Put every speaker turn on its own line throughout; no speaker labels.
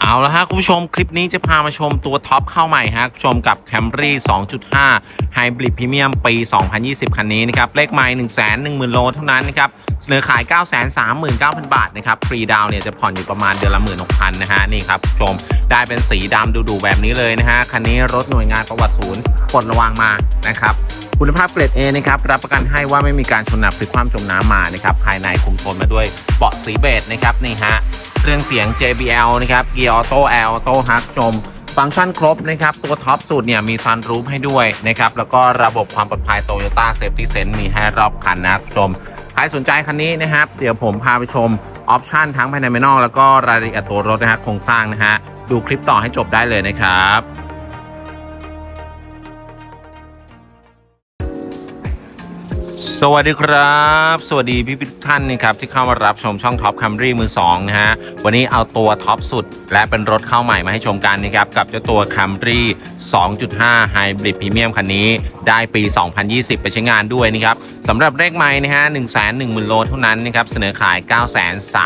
เอาละฮะคุณผู้ชมคลิปนี้จะพามาชมตัวท็อปเข้าใหม่ฮะชมกับ Camry 2.5 Hybrid Premium ปี 2020 คันนี้นะครับ เลขไมล์1 1 0 0 0 0 โลเท่านั้นนะครับ เสนอขาย 939,000 บาทนะครับ ฟรีดาวน์เนี่ยจะผ่อนอยู่ประมาณเดือนละ 16,000 นะฮะ นี่ครับชมได้เป็นสีดำดูๆแบบนี้เลยนะฮะ คันนี้รถหน่วยงานประวัติศูนย์ปลดระวางมานะครับคุณภาพเกรด A นะครับรับประกันให้ว่าไม่มีการชนหนักพลิกคว่ำจมน้ำมานะครับภายในคุมโทนมาด้วยเบาะสีเบจนะครับนี่ฮะ เครื่องเสียง JBL นะครับเกียร์ออโต้ L ออโต้ฮักชม ฟังก์ชันครบนะครับ ตัวท็อปสุดเนี่ยมีซันรูฟให้ด้วยนะครับ แล้วก็ระบบความปลอดภัย Toyota Safety Sense มีให้รอบคันนะชม ใครสนใจคันนี้นะครับ เดี๋ยวผมพาไปชมออปชันทั้งภายในภายนอกแล้วก็รายละเอียดตัวรถนะฮะโครงสร้างนะฮะดูคลิปต่อให้จบได้เลยนะครับ สวัสดีครับ สวัสดีพี่ๆทุกท่านนะครับที่เข้ามารับชมช่องท็อปคัมรี่มือ2นะฮะวันนี้เอาตัวท็อปสุด และเป็นรถเข้าใหม่มาให้ชมกันนะครับกับเจ้าตัว Camry 2.5 Hybrid Premium คันนี้ ได้ปี 2020 ไปใช้งานด้วยนะครับสำหรับเลขไม้นะฮะ 1 1 0 0 0 0 โลเท่านั้นนะครับเสนอขาย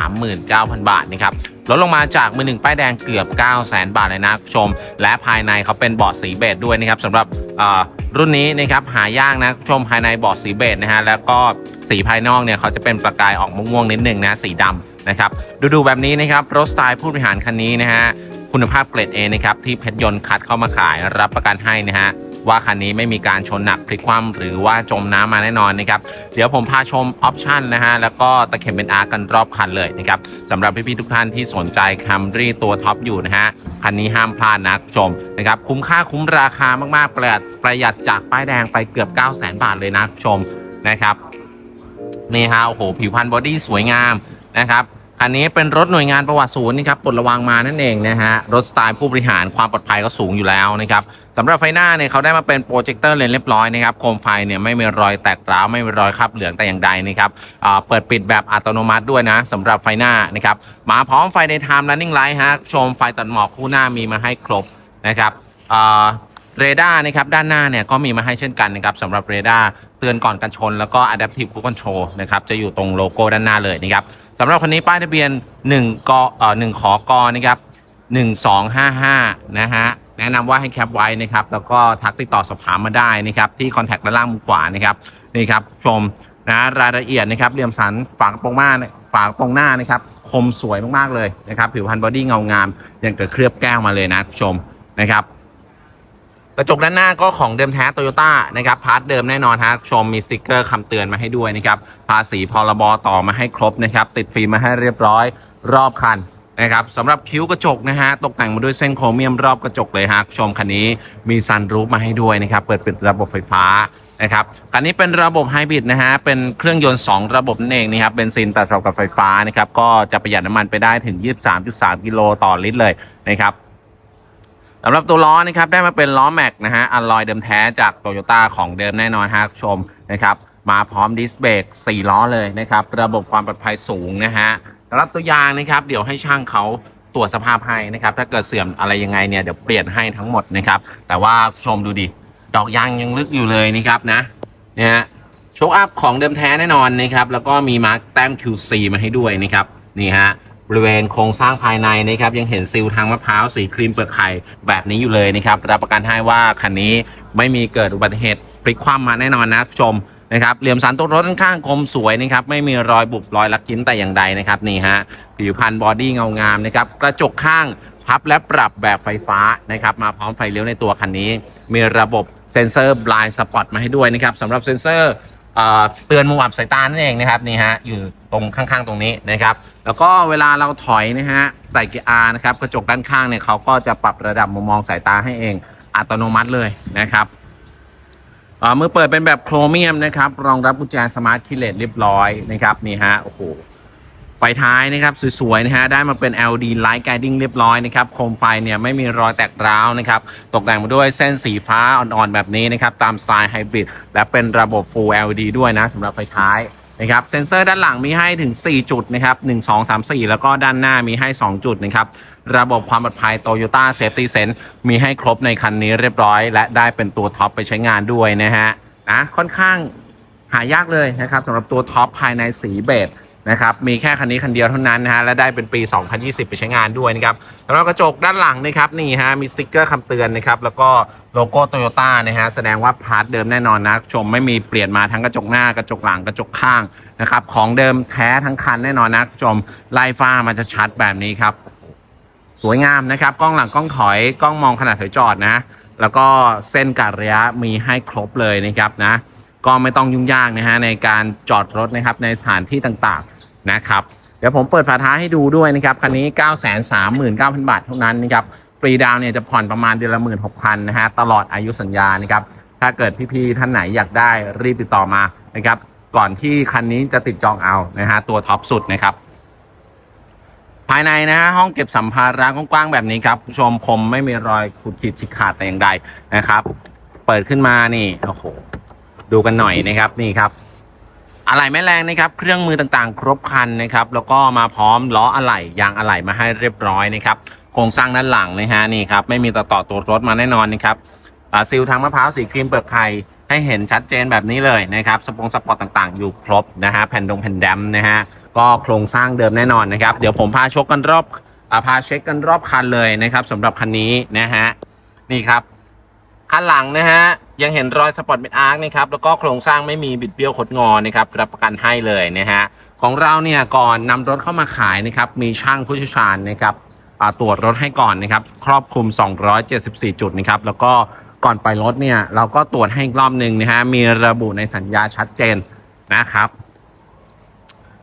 939,000 บาทนะครับลดลงมาจากมือหนึ่งป้ายแดงเกือบ 9 0 0 0 0 0 บาทเลยนะคุณผู้ชม และภายในเขาเป็นเบาะสีเบจด้วยนะครับสำหรับ รุ่นนี้นะครับหายากนะคุณผู้ชมภายในเบาะสีเบจนะฮะแล้วก็สีภายนอกเนี่ยเขาจะเป็นประกายออกม่วงๆนิดหนึ่งนะสีดำนะครับดูๆแบบนี้นะครับรถสไตล์ผู้บริหารคันนี้นะฮะคุณภาพเกรด A นะครับที่เพชรยนต์คัดเข้ามาขายรับประกันให้นะฮะ ว่าคันนี้ไม่มีการชนหนักพลิกคว่ำหรือว่าจมน้ำมาแน่นอนนะครับเดี๋ยวผมพาชมออปชันนะฮะแล้วก็ตะเข็บเป็นอาร์กันรอบคันเลยนะครับสำหรับพี่ๆทุกท่านที่สนใจ Camry ตัวท็อปอยู่นะฮะคันนี้ห้ามพลาดนะคุณผู้ชมนะครับคุ้มค่าคุ้มราคามากๆประหยัดประหยัดจากป้ายแดงไปเกือบ 9 0 0 0 0 0 บาทเลยนะคุณผู้ชมนะครับนี่ฮะโอ้โหผิวพรรณบอดี้สวยงามนะครับ คันนี้เป็นรถหน่วยงานประวัติศูนย์นะครับปลดระวางมานั่นเองนะฮะรถสไตล์ผู้บริหารความปลอดภัยก็สูงอยู่แล้วนะครับสำหรับไฟหน้าเนี่ยเขาได้มาเป็นโปรเจคเตอร์เลนเรียบร้อยนะครับโคมไฟเนี่ยไม่มีรอยแตกร้าวไม่มีรอยคราบเหลืองแต่อย่างใดนะครับเปิดปิดแบบอัตโนมัติด้วยนะสำหรับไฟหน้านะครับมาพร้อมไฟในไทม์ running light ฮะชมไฟตัดหมอกคู่หน้ามีมาให้ครบนะครับเรดาร์นะครับด้านหน้าเนี่ยก็มีมาให้เช่นกันนะครับสำหรับเรดาร์เตือนก่อนกันชน แล้วก็ Adaptive Cruise Control นะครับจะอยู่ตรงโลโก้ด้านหน้าเลยนะครับ สำหรับคันนี้ป้ายทะเบียน1กเอ่อ1ขอกนะครับ1255นะฮะแนะนำว่าให้แคปไว้นะครับ แล้วก็ทักติดต่อสอบถามมาได้นะครับที่คอนแทคด้านล่างมุมขวานะครับนี่ครับชมนะรายละเอียดนะครับเหลี่ยมสันฝากระโปรงหน้าฝากระโปรงหน้านะครับคมสวยมากๆเลยนะครับ ผิวพรรณบอดี้เงางามยังกับเคลือบแก้วมาเลยนะชมนะครับ กระจกด้านหน้าก็ของเดิมแท้โตโยต้านะครับพาร์ทเดิมแน่นอนฮะชมมีสติกเกอร์คำเตือนมาให้ด้วยนะครับภาษีพรบต่อมาให้ครบนะครับติดฟิล์มมาให้เรียบร้อยรอบคันนะครับสำหรับคิ้วกระจกนะฮะตกแต่งมาด้วยเส้นโครเมียมรอบกระจกเลยฮะชมคันนี้มีซันรูฟมาให้ด้วยนะครับเปิดปิดระบบไฟฟ้านะครับคันนี้เป็นระบบไฮบริดนะฮะเป็นเครื่องยนต์ 2 ระบบนั่นเองนะครับเบนซินตัดกับไฟฟ้านะครับก็จะประหยัดน้ำมันไปได้ถึง 23.3 กิโลต่อลิตรเลยนะครับำหรับตัวล้อนะครับได้มาเป็นล้อแม็กนะฮะอัลลอยเดิมแท้จากโตโยต้าของเดิมแน่นอนฮะชมนะครับมาพร้อมดิสเบรก4 ล้อเลยนะครับ ระบบความปลอดภัยสูงนะฮะสำหรับตัวยางนะครับ เดี๋ยวให้ช่างเขาตรวจสภาพให้นะครับ ถ้าเกิดเสื่อมอะไรยังไงเนี่ยเดี๋ยวเปลี่ยนให้ทั้งหมดนะครับ แต่ว่าชมดูดิ ดอกยางยังลึกอยู่เลยนะครับนะเนี่ยโชคอัพของเดิมแท้แน่นอนนะครับ แล้วก็มีมาร์กแต้ม QC มาให้ด้วยนะครับ นี่ฮะ บริเวณโครงสร้างภายในนะครับยังเห็นซิลทางมะพร้าวสีครีมเปลือกไข่แบบนี้อยู่เลยนะครับรับประกันให้ว่าคันนี้ไม่มีเกิดอุบัติเหตุพลิกคว่ำมาแน่นอนนะผู้ชมนะครับเหลี่ยมสันตัวรถข้างคมสวยนะครับไม่มีรอยบุบรอยลักจิ้นแต่อย่างใดนะครับนี่ฮะผิวพันบอดี้เงางามนะครับกระจกข้างพับและปรับแบบไฟฟ้านะครับมาพร้อมไฟเลี้ยวในตัวคันนี้ มีระบบเซ็นเซอร์ blind spot มาให้ด้วยนะครับสำหรับเซ็นเซอร์ เตือนมุมอับสายตานั่นเองนะครับนี่ฮะอยู่ตรงข้างๆตรงนี้นะครับ แล้วก็เวลาเราถอยนะฮะใส่เกียร์ R นะครับกระจกด้านข้างเนี่ยเขาก็จะปรับระดับมุมมองสายตาให้เองอัตโนมัติเลยนะครับเมือเปิดเป็นแบบโครเมียมนะครับรองรับกุญแจสมาร์ทคีย์เลสเรียบร้อยนะครับนี่ฮะโอ้โห ไฟท้ายนะครับสวยๆนะฮะได้มาเป็น LED Light Guiding เรียบร้อยนะครับโคมไฟเนี่ยไม่มีรอยแตกร้าวนะครับตกแต่งมาด้วยเส้นสีฟ้าอ่อนๆแบบนี้นะครับตามสไตล์ไฮบริดและเป็นระบบ Full LED ด้วยนะสำหรับไฟท้ายนะครับเซ็นเซอร์ด้านหลังมีให้ถึง 4 จุดนะครับ 1 2 3 4 แล้วก็ด้านหน้ามีให้ 2 จุดนะครับ ระบบความปลอดภัย Toyota Safety Sense มีให้ครบในคันนี้เรียบร้อย และได้เป็นตัวท็อปไปใช้งานด้วยนะฮะนะค่อนข้างหายากเลยนะครับสำหรับตัวท็อปภายในสีเบจ นะครับมีแค่คันนี้คันเดียวเท่านั้นนะฮะและได้เป็นปี 2020 ไปใช้งานด้วยนะครับแล้วกระจกด้านหลังนะครับนี่ฮะมีสติกเกอร์คำเตือนนะครับแล้วก็โลโก้โตโยต้านะฮะแสดงว่าพาร์ทเดิมแน่นอนนะชมไม่มีเปลี่ยนมาทั้งกระจกหน้ากระจกหลังกระจกข้างนะครับของเดิมแท้ทั้งคันแน่นอนนะชมไล่ฟ้ามันจะชัดแบบนี้ครับสวยงามนะครับกล้องหลังกล้องถอยกล้องมองขนาดถอยจอดนะ แล้วก็เส้นกัดระยะมีให้ครบเลยนะครับนะก็ไม่ต้องยุ่งยากนะฮะในการจอดรถนะครับในสถานที่ต่างๆ นะครับ เดี๋ยวผมเปิดฝาท้ายให้ดูด้วยนะครับ คันนี้ 9 3 9 0 0 0 บาทเท่านั้นนะครับ ฟรีดาวน์เนี่ยจะผ่อนประมาณเดือนละ16,000นะฮะ ตลอดอายุสัญญานะครับ ถ้าเกิดพี่ๆท่านไหนอยากได้รีบติดต่อมานะครับ ก่อนที่คันนี้จะติดจองเอานะฮะ ตัวท็อปสุดนะครับภายในนะฮะห้องเก็บสัมภาระกว้างๆแบบนี้ครับคุณผู้ชมคมไม่มีรอยขูดขีดฉีกขาดแต่อย่างใดนะครับ เปิดขึ้นมานี่โอ้โหดูกันหน่อยนะครับนี่ครับ อะไหล่แม่แรงนะครับ เครื่องมือต่างๆ ครบครันนะครับ แล้วก็มาพร้อมล้ออะไหล่ยางอะไหล่มาให้เรียบร้อยนะครับ โครงสร้างด้านหลังนะฮะนี่ครับไม่มีต่อต่อตัวรถมาแน่นอนนะครับซิลทางมะพร้าวสีครีมเปลือกไข่ให้เห็นชัดเจนแบบนี้เลยนะครับสปงสปอร์ตต่างๆ อยู่ครบนะฮะแผ่นดงแผ่นดมนะฮะก็โครงสร้างเดิมแน่นอนนะครับ เดี๋ยวผมพาชกกันรอบอพาเช็คกันรอบคันเลยนะครับสำหรับคันนี้นะฮะนี่ครับ คันหลังนะฮะยังเห็นรอยสปอร์ตเป็นอาร์คนะครับแล้วก็โครงสร้างไม่มีบิดเบี้ยวคดงอนะครับรับประกันให้เลยนะฮะของเราเนี่ยก่อนนำรถเข้ามาขายนะครับมีช่างผู้เชี่ยวชาญนะครับตรวจรถให้ก่อนนะครับครอบคลุม 274 จุดนะครับแล้วก็ก่อนไปรถเนี่ยเราก็ตรวจให้อีกรอบหนึ่งนะฮะมีระบุในสัญญาชัดเจนนะครับ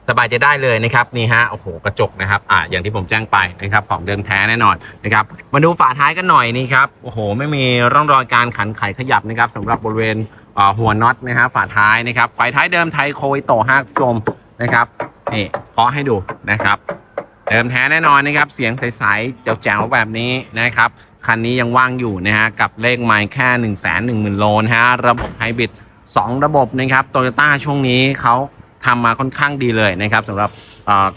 สบายใจได้เลยนะครับนี่ฮะโอ้โหกระจกนะครับอ่าอย่างที่ผมแจ้งไปนะครับของเดิมแท้แน่นอนนะครับมาดูฝาท้ายกันหน่อยนี่ครับโอ้โห ไม่มีร่องรอยการขันไขขยับนะครับสำหรับบริเวณอ่าหัวน็อตนะฮะฝาท้ายนะครับไฟท้ายเดิมไทยโคยโตห้าชมนะครับนี่เคาะให้ดูนะครับเดิมแท้แน่นอนนะครับเสียงใสๆแจ๋วๆแบบนี้นะครับคันนี้ยังว่างอยู่นะฮะกับเลขไมล์แค่ 1 1 0 0 0 0โลนะฮะระบบไฮบริด2 ระบบนะครับโตโยต้าช่วงนี้เขา ทำมาค่อนข้างดีเลยนะครับสำหรับ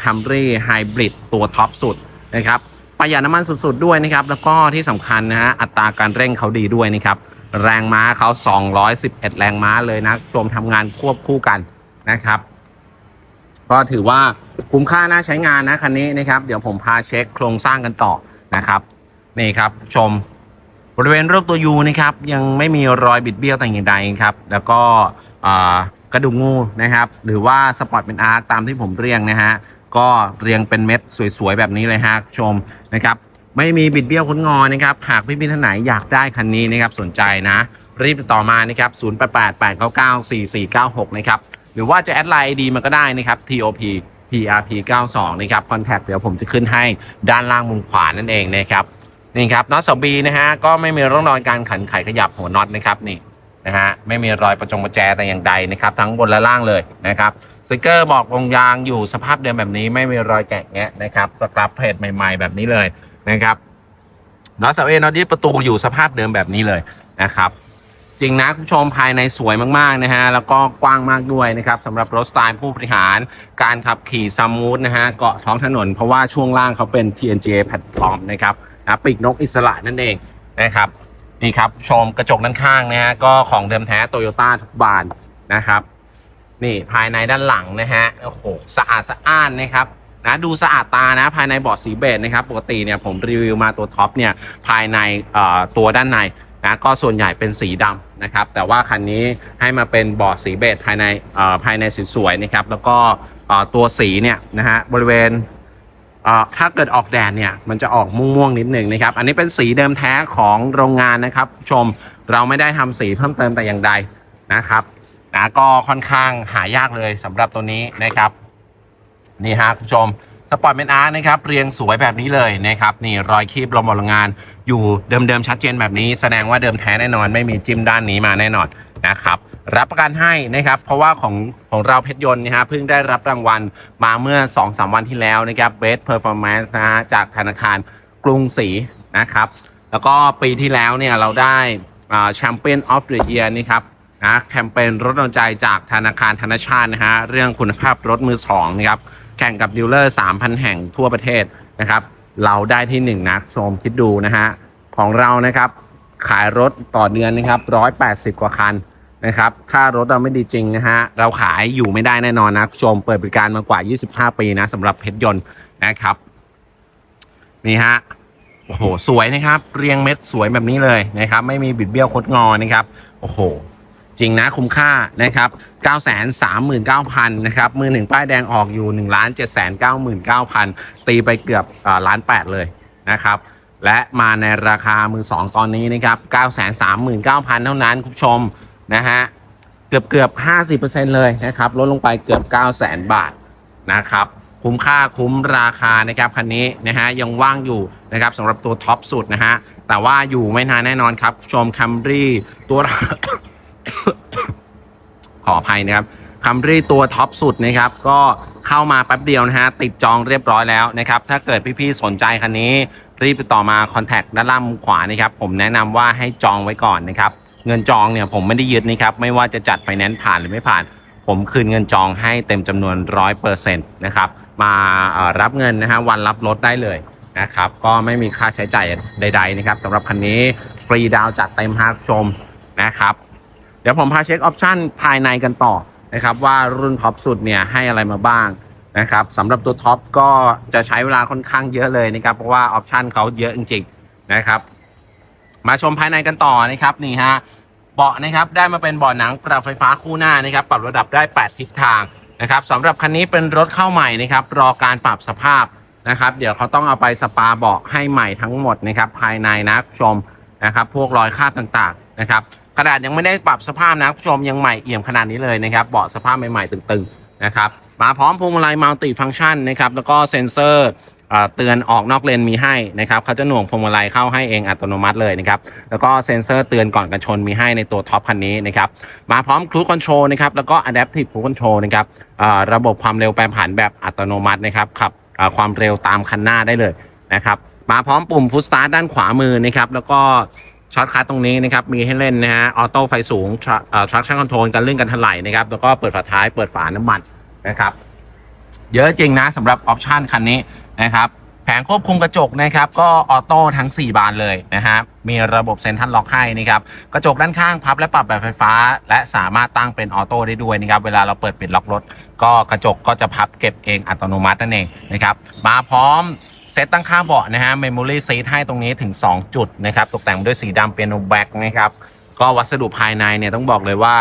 คัมรี่ไฮบริดตัวท็อปสุดนะครับประหยัดน้ำมันสุดๆด้วยนะครับ แล้วก็ที่สำคัญนะฮะอัตราการเร่งเขาดีด้วยนะครับ แรงม้าเขา 211 แรงม้าเลยนะชมทำงานควบคู่กันนะครับ ก็ถือว่าคุ้มค่าน่าใช้งานนะคันนี้นะครับ เดี๋ยวผมพาเช็คโครงสร้างกันต่อนะครับนี่ครับชมบริเวณรอบตัวยูนะครับยังไม่มีรอยบิดเบี้ยวแต่อย่างใดครับ แล้วก็อ่า กระดูกงูนะครับ หรือว่าสปอร์ตเป็นอาร์ตตามที่ผมเรียงนะฮะ ก็เรียงเป็นเม็ดสวยๆ แบบนี้เลยฮะชมนะครับ ไม่มีบิดเบี้ยวค้นงอนะครับ หากพี่ๆท่านไหนอยากได้คันนี้นะครับสนใจนะ รีบติดต่อมานะครับ 0 8 8 8 9 9 4 4 9 6 นะครับ หรือว่าจะแอดไลน์ดีมันก็ได้นะครับ TOP PRP 92นะครับคอนแทคเดี๋ยวผมจะขึ้นให้ด้านล่างมุมขวานั่นเองนะครับนี่ครับน็อตสบีนะฮะก็ไม่มีร่องรอยการขันไขขยับหัวน็อตนะครับนี่ นะฮะไม่มีรอยประจงประแจแต่อย่างใดนะครับ ทั้งบนและล่างเลยนะครับสติกเกอร์บอกลงยางอยู่สภาพเดิมแบบนี้ไม่มีรอยแกะแงะนะครับสครับเพจใหม่ๆ แบบนี้เลยนะครับนอตเสเอน็อตยึดประตูอยู่สภาพเดิมแบบนี้เลยนะครับจริงนะคุณผู้ชมภายในสวยมาก ๆ นะฮะ แล้วก็กว้างมากด้วยนะครับสำหรับรถสไตล์ผู้บริหารการขับขี่ซัมมูทนะฮะ เกาะท้องถนน เพราะว่าช่วงล่างเขาเป็น TNGA แพลตฟอร์มนะครับนะปีกนกอิสระนั่นเองนะครับ นี่ครับชมกระจกด้านข้างนะฮะก็ของเดิมแท้โตโยต้าทุกบานนะครับ นี่ภายในด้านหลังนะฮะโอ้โหสะอาดสะอ้านนะครับนะดูสะอาดตานะภายในเบาะสีเบจนะครับปกติเนี่ยผมรีวิวมาตัวท็อปเนี่ยภายในตัวด้านในนะก็ส่วนใหญ่เป็นสีดำนะครับ แต่ว่าคันนี้ให้มาเป็นเบาะสีเบจภายในภายในสวยๆนะครับ แล้วก็ตัวสีเนี่ยนะฮะบริเวณ ถ้าเกิดออกแดดเนี่ยมันจะออกม่วงๆนิดหนึ่งนะครับ อันนี้เป็นสีเดิมแท้ของโรงงานนะครับชมเราไม่ได้ทำสีเพิ่มเติมแต่อย่างใดนะครับนะก็ค่อนข้างหายากเลยสำหรับตัวนี้นะครับนี่ฮะคุณผู้ชมสปอร์ตเมนอาร์นะครับเรียงสวยแบบนี้เลยนะครับนี่รอยคีบลมบโรงงาน อยู่เดิมๆชัดเจนแบบนี้ แสดงว่าเดิมแท้แน่นอนไม่มีจิ้มด้านนี้มาแน่นอนนะครับ รับประกันให้นะครับ เพราะว่าของของเราเพชรยนต์นะฮะเพิ่งได้รับรางวัลมาเมื่อ 2-3 วันที่แล้วนะครับ Best Performance นะฮะจากธนาคารกรุงศรีนะครับ แล้วก็ปีที่แล้วเนี่ยเราได้แชมเปี้ยนออฟเดอะเยียร์นี่ครับนะแคมเปญรถดนใจจากธนาคารธนชาตินะฮะเรื่องคุณภาพรถมือสองนะครับแข่งกับดีลเลอร์ 3,000 แห่งทั่วประเทศนะครับ เราได้ที่1นะชมคิดดูนะฮะของเรานะครับขายรถต่อเดือนนะครับ 180 กว่าคัน นะครับถ้ารถเราไม่ดีจริงนะฮะ เราขายอยู่ไม่ได้แน่นอนนะชมเปิดบริการมากว่า 25 ปีนะสำหรับเพชรยนต์นะครับ นี่ฮะ โอ้โห สวยนะครับ เรียงเม็ดสวยแบบนี้เลยนะครับ ไม่มีบิดเบี้ยวคดงอนะครับ โอ้โห จริงนะคุ้มค่านะครับ 939,000นะครับมือหนึ่งป้ายแดงออกอยู่ 1 7 9 9 0 0 0 ตีไปเกือบล้านแปดเลยนะครับและมาในราคามือ2ตอนนี้นะครับ 939,000 เท่านั้นคุณผู้ชม นะฮะเกือบเกือบ50%เลยนะครับลดลงไปเกือบ900,000บาทนะครับคุ้มค่าคุ้มราคานะครับคันนี้นะฮะยังว่างอยู่นะครับสำหรับตัวท็อปสุดนะฮะแต่ว่าอยู่ไม่นานแน่นอนครับชมคัมรี่ตัวขออภัยนะครับคัมรี่ตัวท็อปสุดนะครับก็เข้ามาแป๊บเดียวนะฮะติดจองเรียบร้อยแล้วนะครับถ้าเกิดพี่ๆสนใจคันนี้รีบติดต่อมาคอนแทคด้านล่างมุมขวานะครับผมแนะนำว่าให้จองไว้ก่อนนะครับ เงินจองเนี่ยผมไม่ได้ยึดนะครับ ไม่ว่าจะจัดไฟแนนซ์ผ่านหรือไม่ผ่าน ผมคืนเงินจองให้เต็มจำนวน 100%นะครับมารับเงินนะฮะวันรับรถได้เลยนะครับก็ไม่มีค่าใช้จ่ายใด ๆ นะครับสำหรับคันนี้ฟรีดาวจัดเต็มฮาร์ทชมนะครับ เดี๋ยวผมพาเช็คออปชั่นภายในกันต่อนะครับว่ารุ่นท็อปสุดเนี่ยให้อะไรมาบ้างนะครับสำหรับตัวท็อปก็จะใช้เวลาค่อนข้างเยอะเลยนะครับเพราะว่าออปชั่นเขาเยอะจริงๆนะครับ มาชมภายในกันต่อนะครับนี่ฮะเบาะนะครับได้มาเป็นเบาะหนังปรับไฟฟ้าคู่หน้านะครับปรับระดับได้ 8 ทิศทางนะครับสำหรับคันนี้เป็นรถเข้าใหม่นะครับรอการปรับสภาพนะครับ เดี๋ยวเขาต้องเอาไปสปาเบาะให้ใหม่ทั้งหมดนะครับภายในนะคุณผู้ชมนะครับพวกรอยคราบต่างๆนะครับขนาดยังไม่ได้ปรับสภาพนะคุณผู้ชมยังใหม่เอี่ยมขนาดนี้เลยนะครับเบาะสภาพใหม่ๆตึงๆนะครับมาพร้อมพวงมาลัยมัลติฟังก์ชันนะครับแล้วก็เซ็นเซอร์ เตือนออกนอกเลนมีให้นะครับเขาจะหน่วงพวงมาลัยเข้าให้เองอัตโนมัติเลยนะครับแล้วก็เซ็นเซอร์เตือนก่อนกันชนมีให้ในตัวท็อปคันนี้นะครับมาพร้อมครูคอนโทรลนะครับแล้วก็ Adaptive Cruise Control นะครับระบบความเร็วแปรผันแบบอัตโนมัตินะครับขับความเร็วตามคันหน้าได้เลยนะครับมาพร้อมปุ่มพุชสตาร์ทด้านขวามือนะครับแล้วก็ช็อตคัทตรงนี้นะครับมีให้เล่นนะฮะออโต้ไฟสูงเอ่อ traction control กันลื่อนกันถลายนะครับแล้วก็เปิดฝาท้ายเปิดฝาน้ำมันนะครับเยอะจริงนะสำหรับออปชันคันนี้ นะครับแผงควบคุมกระจกนะครับก็ออโต้ทั้ง 4 บานเลยนะฮะมีระบบเซ็นทรัลล็อกให้นะครับกระจกด้านข้างพับและปรับแบบไฟฟ้า และสามารถตั้งเป็นออโต้ได้ด้วยนะครับเวลาเราเปิดปิดล็อกรถ ก็กระจกก็จะพับเก็บเองอัตโนมัตินั่นเองนะครับมาพร้อมเซตตั้งค่าเบาะนะฮะเมมโมรี่ซีทให้ตรงนี้ถึง 2 จุดนะครับตกแต่งด้วยสีดำเปียโนแบ็กนะครับก็วัสดุภายในเนี่ยต้องบอกเลยว่า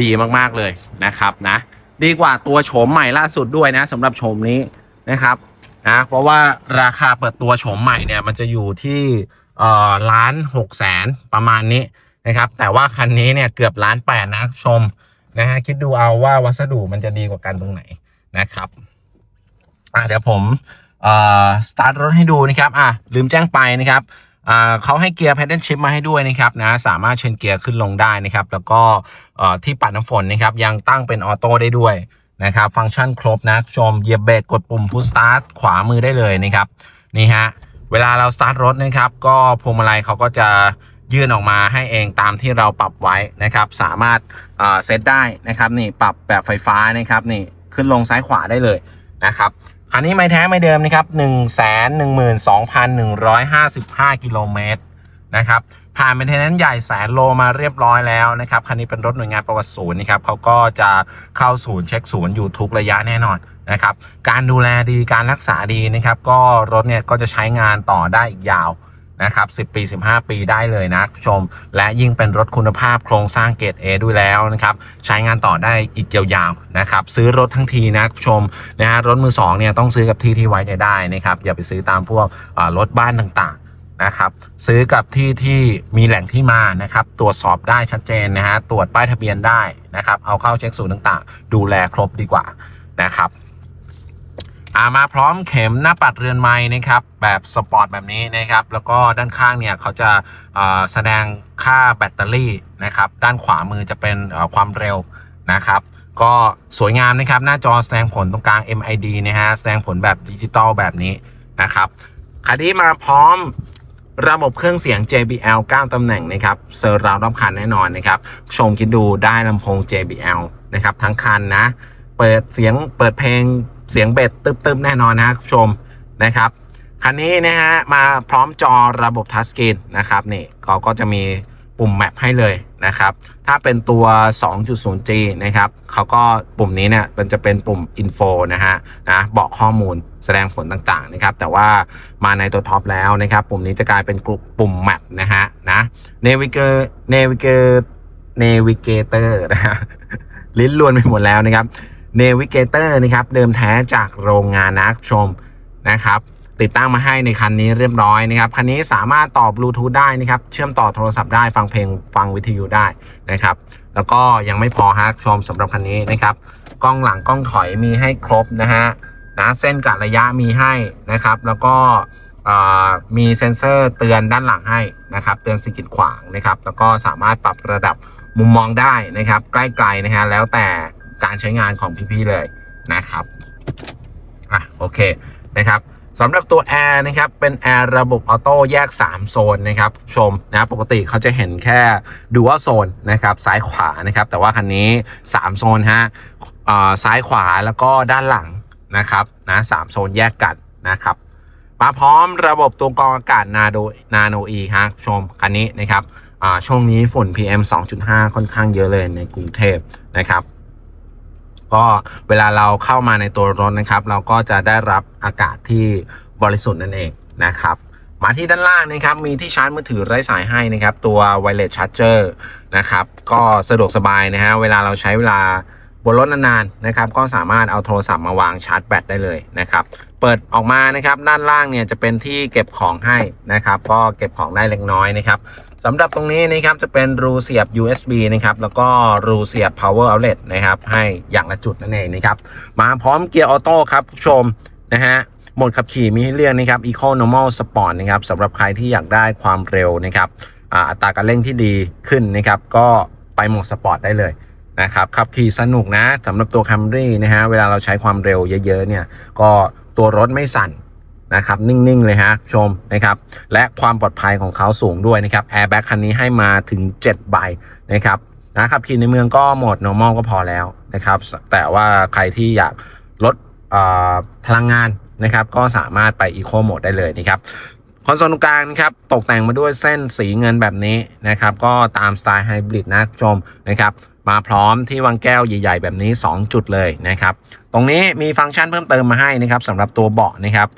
ดีมากๆเลยนะครับนะดีกว่าตัวโฉมใหม่ล่าสุดด้วยนะสำหรับโฉมนี้นะครับ นะเพราะว่าราคาเปิดตัวโฉมใหม่เนี่ยมันจะอยู่ที่ล้านหกแสนประมาณนี้นะครับ แต่ว่าคันนี้เนี่ยเกือบล้านแปดนะชมนะฮะคิดดูเอาว่าวัสดุมันจะดีกว่ากันตรงไหนนะครับอะเดี๋ยวผมอ่อสตาร์ทรถให้ดูนะครับอะลืมแจ้งไปนะครับอ่าเขาให้เกียร์ pedal shift มาให้ด้วยนะครับนะสามารถเชนเกียร์ขึ้นลงได้นะครับ แล้วก็อ่อที่ปัดน้ำฝนนะครับยังตั้งเป็นออโต้ได้ด้วย นะครับ ฟังก์ชันครบนะชมเหยียบเบรกกดปุ่ม push start ขวามือได้เลยนะครับนี่ฮะเวลาเราสตาร์ทรถนะครับ ก็พวงมาลัยเขาก็จะยื่นออกมาให้เองตามที่เราปรับไว้นะครับ สามารถเอ่อเซตได้นะครับนี่ปรับแบบไฟฟ้านะครับนี่ขึ้นลงซ้ายขวาได้เลยนะครับคันนี้ไม่แท้ไม่เดิมนะครับ 1 1 2 1 5 5 กิโลเมตรนะครับ ผ่านเป็นเทนนั้นใหญ่แสนโลมาเรียบร้อยแล้วนะครับคันนี้เป็นรถหน่วยงานประวัติศูนย์นะครับเขาก็จะเข้าศูนย์เช็คศูนย์อยู่ทุกระยะแน่นอนนะครับการดูแลดีการรักษาดีนะครับ ก็รถเนี่ยก็จะใช้งานต่อได้อีกยาวนะครับ10 ปี 15 ปีได้เลยนะคุณผู้ชม และยิ่งเป็นรถคุณภาพโครงสร้างเกรด A ด้วยแล้วนะครับ ใช้งานต่อได้อีกยาวๆนะครับ ซื้อรถทั้งทีนะคุณผู้ชมนะฮะรถมือสองเนี่ยต้องซื้อกับที่ที่ไว้ใจได้นะครับ อย่าไปซื้อตามพวกรถบ้านต่าง นะครับ ซื้อกับที่ที่มีแหล่งที่มานะครับ ตรวจสอบได้ชัดเจนนะฮะตรวจป้ายทะเบียนได้นะครับ เอาเข้าเช็คศูนย์ต่างๆ ดูแลครบดีกว่านะครับอามาพร้อมเข็มหน้าปัดเรือนไม้นะครับแบบสปอร์ตแบบนี้นะครับ แล้วก็ด้านข้างเนี่ยเขาจะแสดงค่าแบตเตอรี่นะครับ ด้านขวามือจะเป็นความเร็วนะครับ ก็สวยงามนะครับ หน้าจอแสดงผลตรงกลาง MID นะฮะแสดงผลแบบดิจิตอลแบบนี้นะครับคันนี้มาพร้อม ระบบเครื่องเสียง JBL 9 ตำแหน่งนะครับเซอร์ราวรอบคันแน่นอนนะครับ ชมคิดดูได้ลำโพง JBL นะครับทั้งคันนะ เปิดเสียงเปิดเพลงเสียงเบสตึ๊บๆแน่นอนนะครับชมนะครับคันนี้นะฮะมาพร้อมจอระบบทัชสกรีนนะครับนี่เขาก็จะมี ปุ่ม map ให้เลยนะครับ ถ้าเป็นตัว 2.0G นะครับเขาก็ปุ่มนี้เนี่ยมันจะเป็นปุ่ม info นะฮะนะบอกข้อมูลแสดงผลต่างๆนะครับ แต่ว่ามาในตัวท็อปแล้วนะครับ ปุ่มนี้จะกลายเป็นกลุ่มปุ่ม map นะฮะนะ navigator navigator navigator นะฮะลิ้นลวนไปหมดแล้วนะครับ Navigator นะครับ เดิมแท้จากโรงงานนะคุณผู้ชมนะครับ ติดตั้งมาให้ในคันนี้เรียบร้อยนะครับ คันนี้สามารถต่อบลูทูธได้นะครับ เชื่อมต่อโทรศัพท์ได้ฟังเพลงฟังวิทยุได้นะครับ แล้วก็ยังไม่พอฮะชมสำหรับคันนี้นะครับกล้องหลังกล้องถอยมีให้ครบนะฮะนะเส้นกัดระยะมีให้นะครับ แล้วก็มีเซ็นเซอร์เตือนด้านหลังให้นะครับ เตือนสงกิดขวางนะครับ แล้วก็สามารถปรับระดับมุมมองได้นะครับ ใกล้ไกลนะฮะแล้วแต่การใช้งานของพี่ๆเลยนะครับอะโอเคนะครับ สำหรับตัวแอร์นะครับ เป็นแอร์ระบบออโต้แยก 3 โซนนะครับชมนะปกติเขาจะเห็นแค่ดูว่าโซนนะครับซ้ายขวานะครับ แต่ว่าคันนี้ 3 โซนฮะอ่าซ้ายขวาแล้วก็ด้านหลังนะครับนะสามโซนแยกกันนะครับมาพร้อมระบบตัวกรองอากาศนาโดนาโนอีฮะชมคันนี้นะครับอ่าช่วงนี้ฝุ่น PM 2.5 ค่อนข้างเยอะเลยในกรุงเทพนะครับ ก็เวลาเราเข้ามาในตัวรถนะครับ เราก็จะได้รับอากาศที่บริสุทธิ์นั่นเองนะครับ มาที่ด้านล่างนะครับ มีที่ชาร์จมือถือไร้สายให้นะครับ ตัว wireless charger นะครับ ก็สะดวกสบายนะฮะเวลาเราใช้เวลา บนรถนานๆนะครับก็สามารถเอาโทรศัพท์มาวางชาร์จแบตได้เลยนะครับเปิดออกมานะครับด้านล่างเนี่ยจะเป็นที่เก็บของให้นะครับก็เก็บของได้เล็กน้อยนะครับสำหรับตรงนี้นะครับจะเป็นรูเสียบ USB นะครับแล้วก็รูเสียบ power outlet นะครับให้อย่างละจุดนั่นเองนะครับมาพร้อมเกียร์ออโต้ครับผู้ชมนะฮะโหมดขับขี่มีให้เลือกนะครับ Eco Normal Sport นะครับสำหรับใครที่อยากได้ความเร็วนะครับอ่าอัตราการเร่งที่ดีขึ้นนะครับก็ไปโหมดสปอร์ตได้เลย นะครับขับขี่สนุกนะสำหรับตัว Camry นะฮะเวลาเราใช้ความเร็วเยอะๆเนี่ยก็ตัวรถไม่สั่นนะครับนิ่ง ๆ เลยฮะชมนะครับและความปลอดภัยของเขาสูงด้วยนะครับแอร์แบ็กคันนี้ให้มาถึง 7 ใบนะครับนะครับขี่ในเมืองก็โหมด normal ก็พอแล้วนะครับแต่ว่าใครที่อยากลดพลังงานนะครับก็สามารถไป eco mode ได้เลยนะครับคอนโซลตรงกลางนะครับตกแต่งมาด้วยเส้นสีเงินแบบนี้นะครับก็ตามสไตล์ไฮบริดนะชมนะครับ มาพร้อมที่วางแก้วใหญ่ ๆ แบบนี้ 2 จุดเลยนะครับ ตรงนี้มีฟังก์ชันเพิ่มเติมมาให้นะครับสำหรับตัวเบาะนะครับ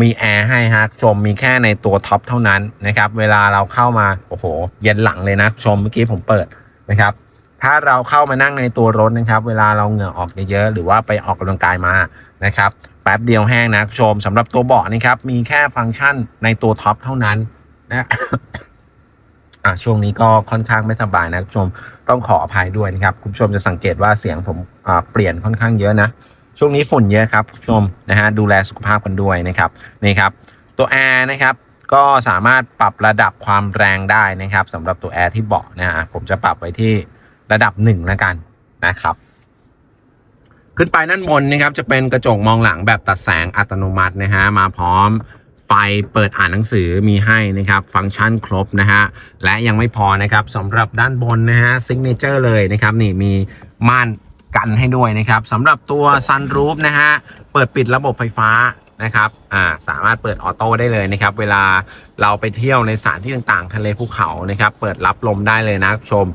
มีแอร์ให้ฮะชมมีแค่ในตัวท็อปเท่านั้นนะครับ เวลาเราเข้ามา โอ้โห เย็นหลังเลยนะ ชมเมื่อกี้ผมเปิดนะครับ ถ้าเราเข้ามานั่งในตัวรถนะครับ เวลาเราเหงื่อออกเยอะๆหรือว่าไปออกกำลังกายมานะครับแป๊บเดียวแห้งนะชมสำหรับตัวเบาะนะครับมีแค่ฟังก์ชันในตัวท็อปเท่านั้นนะอะ ช่วงนี้ก็ค่อนข้างไม่สบายนะคุณผู้ชมต้องขออภัยด้วยนะครับคุณผู้ชมจะสังเกตว่าเสียงผมอ่าเปลี่ยนค่อนข้างเยอะนะช่วงนี้ฝุ่นเยอะครับคุณผู้ชมนะฮะดูแลสุขภาพกันด้วยนะครับนี่ครับตัวแอร์นะครับก็สามารถปรับระดับความแรงได้นะครับสำหรับตัวแอร์ที่เบาะนะฮะผมจะปรับไว้ที่ระดับหนึ่งแล้วกันนะครับ ขึ้นไปด้านบนนะครับจะเป็นกระจกมองหลังแบบตัดแสงอัตโนมัตินะฮะมาพร้อม ไฟเปิดอ่านหนังสือมีให้นะครับ ฟังก์ชันครบนะฮะ และยังไม่พอนะครับสำหรับด้านบนนะฮะซิกเนเจอร์เลยนะครับ นี่มีม่านกันให้ด้วยนะครับสำหรับตัวซันรูฟนะฮะ เปิดปิดระบบไฟฟ้านะครับ อ่า สามารถเปิดออโต้ได้เลยนะครับ เวลาเราไปเที่ยวในสถานที่ต่างๆ ทะเลภูเขานะครับ เปิดรับลมได้เลยนะชม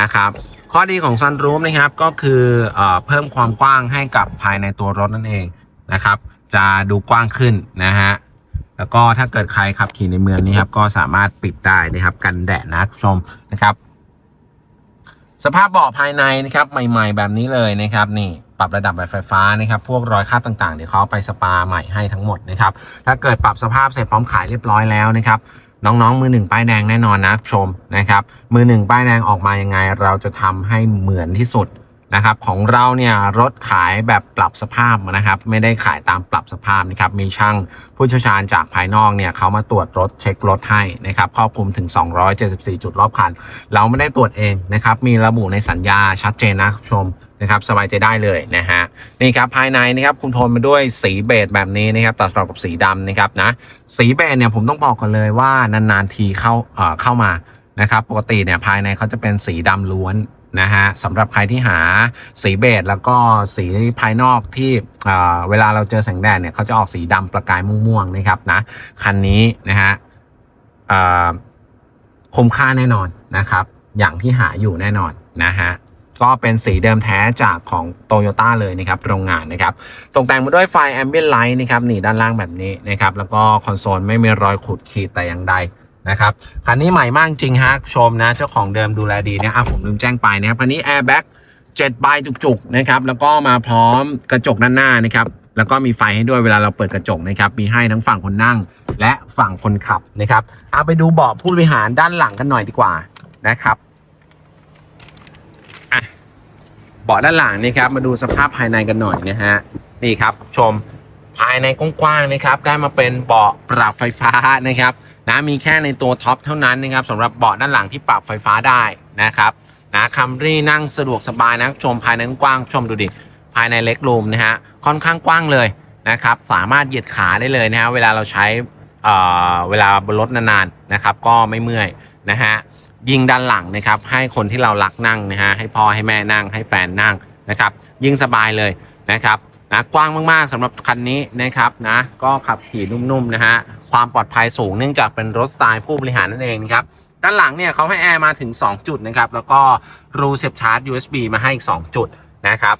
นะครับ ข้อดีของ Sunroof นะครับ ก็คือเออเพิ่มความกว้างให้กับภายในตัวรถนั่นเองนะครับ จะดูกว้างขึ้นนะฮะ แล้วก็ถ้าเกิดใครขับขี่ในเมืองนี้ครับก็สามารถปิดได้นะครับกันแดดนะคุณผู้ชมนะครับ สภาพเบาะภายในนะครับใหม่ ๆ แบบนี้เลยนะครับนี่ปรับระดับแบบไฟฟ้านะครับ พวกรอยคราบต่างๆ เดี๋ยวเขาไปสปาใหม่ให้ทั้งหมดนะครับ ถ้าเกิดปรับสภาพเสร็จพร้อมขายเรียบร้อยแล้วนะครับ น้องๆ มือหนึ่งป้ายแดงแน่นอนนะชมนะครับ มือหนึ่งป้ายแดงออกมายังไง เราจะทำให้เหมือนที่สุด นะครับของเราเนี่ยรถขายแบบปรับสภาพนะครับไม่ได้ขายตามปรับสภาพนะครับมีช่างผู้เชี่ยวชาญจากภายนอกเนี่ยเขามาตรวจรถเช็ครถให้นะครับครอบคลุมถึง 274 จุดรอบคัน เราไม่ได้ตรวจเองนะครับมีระบุในสัญญาชัดเจนนะคุณผู้ชมนะครับสบายใจได้เลยนะฮะนี่ครับภายในนะครับคุณโทนมาด้วยสีเบจแบบนี้นะครับตัดสลับกับสีดำนะครับนะสีเบจเนี่ยผมต้องบอกก่อนเลยว่านานๆทีเข้าเอ่อเข้ามานะครับปกติเนี่ยภายในเขาจะเป็นสีดำล้วน นะฮะสำหรับใครที่หาสีเบจแล้วก็สีภายนอกที่เเวลาเราเจอแสงแดดเนี่ยเขาจะออกสีดำประกายม่วงๆนะครับนะคันนี้นะฮะคุ้มค่าแน่นอนนะครับ อย่างที่หาอยู่แน่นอนนะฮะก็เป็นสีเดิมแท้จากของ t o y ยต้เลยนะครับ โรงงานนะครับ ตกแต่งมาด้วยไฟ Ambient Light นะครับนี่ด้านล่างแบบนี้นะครับ แล้วก็คอนโซลไม่มีรอยขูดขีดแต่อย่างใด นะครับคันนี้ใหม่มากจริงฮะชมนะเจ้าของเดิมดูแลดีนะอะผมลืมแจ้งไปนะครับคันนี้ Airbag 7ใบจุกๆนะครับแล้วก็มาพร้อมกระจกด้านหน้านะครับแล้วก็มีไฟให้ด้วยเวลาเราเปิดกระจกนะครับ มีให้ทั้งฝั่งคนนั่งและฝั่งคนขับนะครับ เอาไปดูเบาะผู้บริหารด้านหลังกันหน่อยดีกว่านะครับเบาะด้านหลังนี่ครับ มาดูสภาพภายในกันหน่อยนะฮะนี่ครับ ชมภายในกว้างๆนะครับ ได้มาเป็นเบาะปรับไฟฟ้านะครับ นะมีแค่ในตัวท็อปเท่านั้นนะครับสำหรับเบาะด้านหลังที่ปรับไฟฟ้าได้นะครับนะคัมรี่นั่งสะดวกสบายนะชมภายในกว้างชมดูดิภายในเล็กรูมนะฮะค่อนข้างกว้างเลยนะครับสามารถเหยียดขาได้เลยนะฮะเวลาเราใช้เอ่อเวลาบนรถนานๆนะครับ ก็ไม่เมื่อยนะฮะยิงด้านหลังนะครับให้คนที่เรารักนั่งนะฮะให้พ่อให้แม่นั่งให้แฟนนั่งนะครับยิ่งสบายเลยนะครับนะกว้างมากๆสำหรับคันนี้นะครับนะก็ขับขี่นุ่มๆนะฮะ ความปลอดภัยสูงเนื่องจากเป็นรถสไตล์ผู้บริหารนั่นเองนะครับด้านหลังเนี่ยเขาให้แอร์มาถึง 2 จุดนะครับแล้วก็รูเสียบชาร์จ USB มาให้อีก 2 จุดนะครับ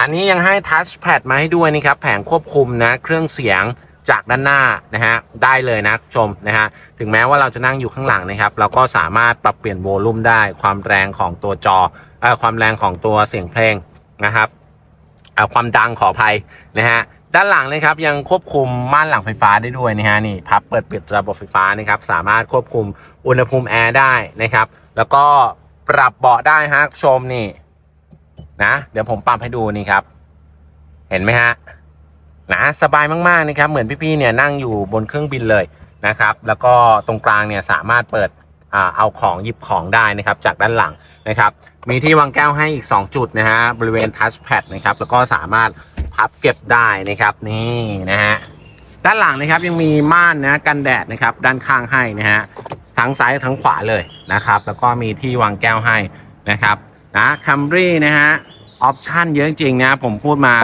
อันนี้ยังให้ทัชแพดมาให้ด้วยนะครับแผงควบคุมนะเครื่องเสียงจากด้านหน้านะฮะได้เลยนะชมนะฮะถึงแม้ว่าเราจะนั่งอยู่ข้างหลังนะครับ เราก็สามารถปรับเปลี่ยนโวลูมได้ ความแรงของตัวจออความแรงของตัวเสียงเพลงนะครับเอ่อความดังขออภัยนะฮะ ด้านหลังนะครับยังควบคุมม่านหลังไฟฟ้าได้ด้วยนะฮะนี่พับเปิดปิดระบบไฟฟ้านะครับสามารถควบคุมอุณหภูมิแอร์ได้นะครับ แล้วก็ปรับเบาะได้ฮะชมนี่นะเดี๋ยวผมปรับให้ดูนี่ครับ เห็นไหมฮะนะสบายมากๆนะครับ เหมือนพี่ๆเนี่ยนั่งอยู่บนเครื่องบินเลยนะครับ แล้วก็ตรงกลางเนี่ยสามารถเปิดอเอาของหยิบของได้นะครับ จากด้านหลัง นะครับ มีที่วางแก้วให้อีก 2 จุดนะฮะบริเวณทัชแพดนะครับแล้วก็สามารถพับเก็บได้นะครับนี่นะฮะด้านหลังนะครับยังมีม่านนะกันแดดนะครับด้านข้างให้นะฮะทั้งซ้ายทั้งขวาเลยนะครับ แล้วก็มีที่วางแก้วให้นะครับนะคัมรี่นะฮะออปชั่นเยอะจริงนะผมพูดมา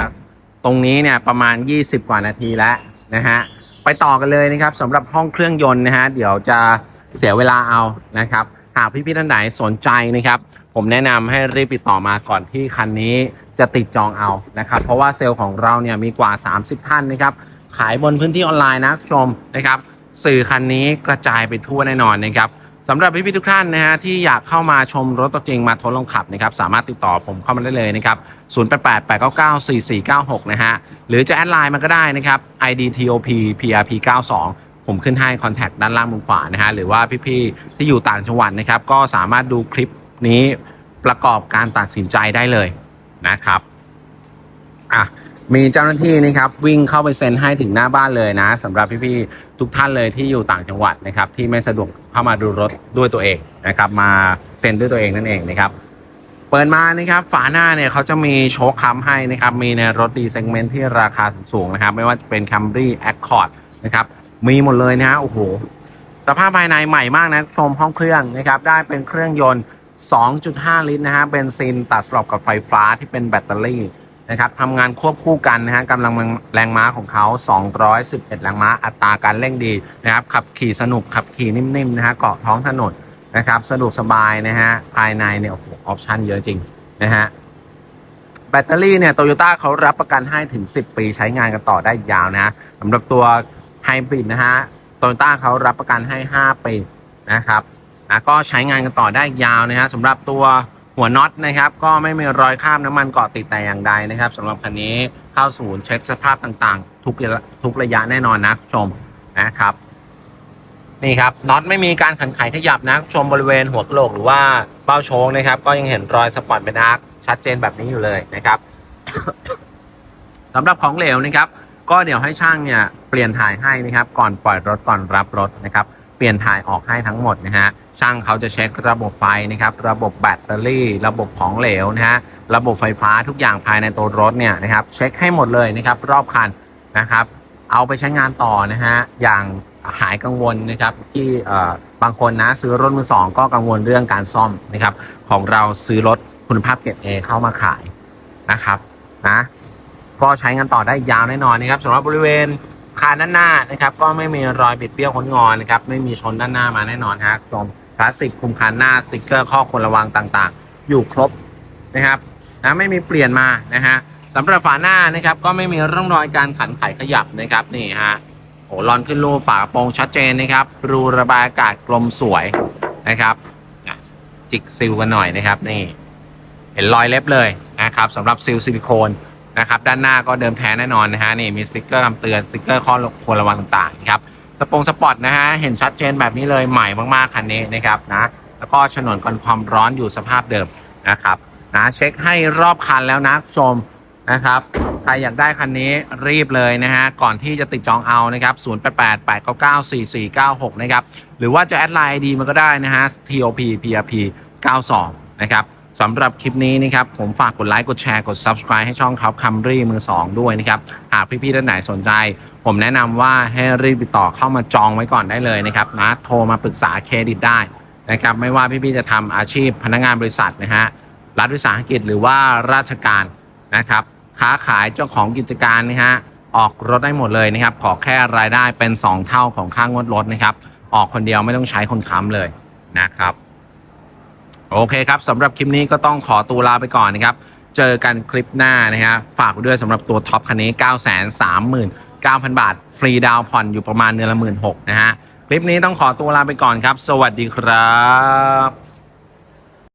ตรงนี้เนี่ยประมาณ 20 กว่านาทีแล้วนะฮะไปต่อกันเลยนะครับสำหรับห้องเครื่องยนต์นะฮะเดี๋ยวจะเสียเวลาเอานะครับ หากพี่ๆท่านไหนสนใจนะครับ ผมแนะนำให้รีบติดต่อมาก่อนที่คันนี้จะติดจองเอานะครับ เพราะว่าเซลล์ของเราเนี่ยมีกว่า 30 ท่านนะครับ ขายบนพื้นที่ออนไลน์นะชมนะครับ สื่อคันนี้กระจายไปทั่วแน่นอนนะครับสำหรับพี่ๆทุกท่านนะฮะที่อยากเข้ามาชมรถตัวจริงมาทดลองขับนะครับสามารถติดต่อผมเข้ามาได้เลยนะครับ 088 899 4496 นะฮะหรือจะแอดไลน์มาก็ได้นะครับ IDTOP PRP 92 ผมขึ้นให้คอนแทคด้านล่างมุมขวานะฮะหรือว่าพี่ๆที่อยู่ต่างจังหวัดนะครับ ก็สามารถดูคลิปนี้ประกอบการตัดสินใจได้เลยนะครับอะมีเจ้าหน้าที่นะครับวิ่งเข้าไปเซ็นให้ถึงหน้าบ้านเลยนะสำหรับพี่ๆทุกท่านเลยที่อยู่ต่างจังหวัดนะครับ ที่ไม่สะดวกเข้ามาดูรถด้วยตัวเองนะครับ มาเซ็นด้วยตัวเองนั่นเองนะครับ เปิดมานะครับฝาหน้าเนี่ยเขาจะมีโชคค้ำให้นะครับ มีในรถดีเซกเมนต์ที่ราคาสูงๆนะครับ ไม่ว่าจะเป็น Camry Accord นะครับ มีหมดเลยนะฮะโอ้โหสภาพภายในใหม่มากนะชมห้องเครื่องนะครับ ได้เป็นเครื่องยนต์ 2.5 ลิตรนะฮะเบนซินตัดสลับกับไฟฟ้าที่เป็นแบตเตอรี่นะครับทำงานควบคู่กันนะฮะกำลังแรงม้าของเขา 211 แรงม้าอัตราการเร่งดีนะครับขับขี่สนุกขับขี่นิ่มๆนะฮะเกาะท้องถนนนะครับสะดวกสบายนะฮะภายในเนี่ยโอ้โหออปชั่นเยอะจริงนะฮะแบตเตอรี่เนี่ยโตโยต้าเขารับประกันให้ถึง 10 ปีใช้งานกันต่อได้ยาวนะสำหรับตัว ไฮบริดนะฮะโตโยต้าเขารับประกันให้ 5 ปีนะครับนะก็ใช้งานกันต่อได้ยาวนะฮะสำหรับตัวหัวน็อตนะครับ ก็ไม่มีรอยข้ามน้ำมันเกาะติดแต่อย่างใดนะครับสำหรับคันนี้เข้าศูนย์เช็คสภาพต่างๆ ทุกระยะทุกระยะแน่นอนนะชมนะครับนี่ครับน็อตไม่มีการขันไขขยับนะชมบริเวณหัวกะโหลกหรือว่าเบ้าโชงนะครับ ก็ยังเห็นรอยสปอร์ตเป็นอาร์คชัดเจนแบบนี้อยู่เลยนะครับสำหรับของเหลวนะครับ ก็เดี๋ยวให้ช่างเนี่ยเปลี่ยนถ่ายให้นะครับ ก่อนปล่อยรถก่อนรับรถนะครับ เปลี่ยนถ่ายออกให้ทั้งหมดนะฮะช่างเขาจะเช็คระบบไฟนะครับ ระบบแบตเตอรี่ ระบบของเหลวนะฮะระบบไฟฟ้าทุกอย่างภายในตัวรถเนี่ยนะครับเช็คให้หมดเลยนะครับ รอบคันนะครับ เอาไปใช้งานต่อนะฮะอย่างหายกังวลนะครับที่เอ่อบางคนนะซื้อรถมือสองก็กังวลเรื่องการซ่อมนะครับ ของเราซื้อรถคุณภาพเกรดเอเข้ามาขายนะครับนะ ก็ใช้งานต่อได้ยาวแน่นอนนะครับสำหรับบริเวณคานด้านหน้านะครับก็ไม่มีรอยบิดเบี้ยวค้นงอนนะครับไม่มีชนด้านหน้ามาแน่นอนฮะชมคลาสติกคุมคันหน้าสติกเกอร์ข้อควรระวังต่างๆ อยู่ครบนะครับนะไม่มีเปลี่ยนมานะฮะสำหรับฝาหน้านะครับก็ไม่มีร่องรอยการขันไขขยับนะครับนี่ฮะโอ้ลอนขึ้นรูปฝากระโปรงชัดเจนนะครับรูระบายอากาศกลมสวยนะครับจิกซิลกันหน่อยนะครับนี่เห็นรอยเล็บเลยนะครับสำหรับซิลซิลิโคน นะครับด้านหน้าก็เดิมแท้แน่นอนนะฮะนี่มีสติกเกอร์คำเตือนสติกเกอร์ข้อควรระวังต่างๆนะครับสปงสปอร์ตนะฮะเห็นชัดเจนแบบนี้เลยใหม่มากๆคันนี้นะครับนะแล้วก็ฉนวนกันความร้อนอยู่สภาพเดิมนะครับนะเช็คให้รอบคันแล้วนะคุณผู้ชมนะครับใครอยากได้คันนี้รีบเลยนะฮะก่อนที่จะติดจองเอานะครับ0 8 8 8 9 9 4 4 9 6นะครับหรือว่าจะแอดไลน์ดีมันก็ได้นะฮะ TOP PRP 92นะครับ สำหรับคลิปนี้นะครับ ผมฝากกดไลค์ กดแชร์ กด Subscribe ให้ช่องท็อปคัมรี่มือ 2 ด้วยนะครับ หากพี่ๆท่านไหนสนใจ ผมแนะนำว่าให้รีบติดต่อเข้ามาจองไว้ก่อนได้เลยนะครับนะโทรมาปรึกษาเครดิตได้นะครับ ไม่ว่าพี่ๆจะทำอาชีพพนักงานบริษัทนะฮะรัฐวิสาหกิจหรือว่าราชการนะครับ ค้าขายเจ้าของกิจการนะฮะออกรถได้หมดเลยนะครับ ขอแค่รายได้เป็น 2 เท่าของค่างวดรถนะครับ ออกคนเดียวไม่ต้องใช้คนค้ำเลยนะครับ โอเคครับสำหรับคลิปนี้ก็ต้องขอตัวลาไปก่อนนะครับ เจอกันคลิปหน้านะฮะฝากด้วยสำหรับตัวท็อปคันนี้ 9 3 9 0 0 0 บาท ฟรีดาวผ่อนอยู่ประมาณเดือนละหมื่นหกนะฮะ คลิปนี้ต้องขอตัวลาไปก่อนครับ สวัสดีครับ